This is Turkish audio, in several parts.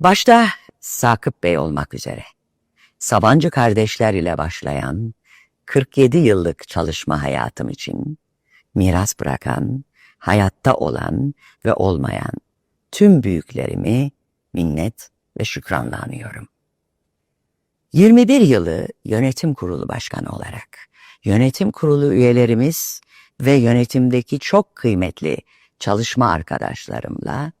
Başta Sakıp Bey olmak üzere Sabancı kardeşler ile başlayan 47 yıllık çalışma hayatım için miras bırakan, hayatta olan ve olmayan tüm büyüklerimi minnet ve şükranla anıyorum. 21 yılı yönetim kurulu başkanı olarak yönetim kurulu üyelerimiz ve yönetimdeki çok kıymetli çalışma arkadaşlarımla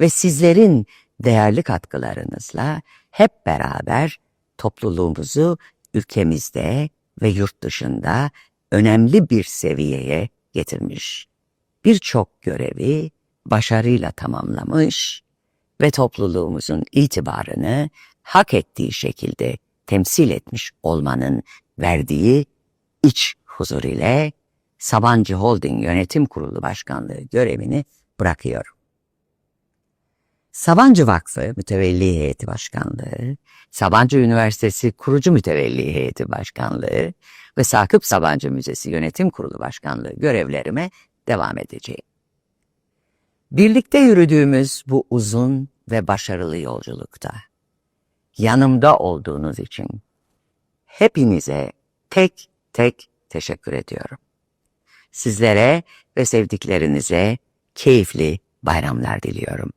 ve sizlerin değerli katkılarınızla hep beraber topluluğumuzu ülkemizde ve yurt dışında önemli bir seviyeye getirmiş. Birçok görevi başarıyla tamamlamış ve topluluğumuzun itibarını hak ettiği şekilde temsil etmiş olmanın verdiği iç huzur ile Sabancı Holding Yönetim Kurulu Başkanlığı görevini bırakıyorum. Sabancı Vakfı Mütevelli Heyeti Başkanlığı, Sabancı Üniversitesi Kurucu Mütevelli Heyeti Başkanlığı ve Sakıp Sabancı Müzesi Yönetim Kurulu Başkanlığı görevlerime devam edeceğim. Birlikte yürüdüğümüz bu uzun ve başarılı yolculukta yanımda olduğunuz için hepinize tek tek teşekkür ediyorum. Sizlere ve sevdiklerinize keyifli bayramlar diliyorum.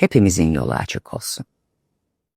Hepimizin yolu açık olsun.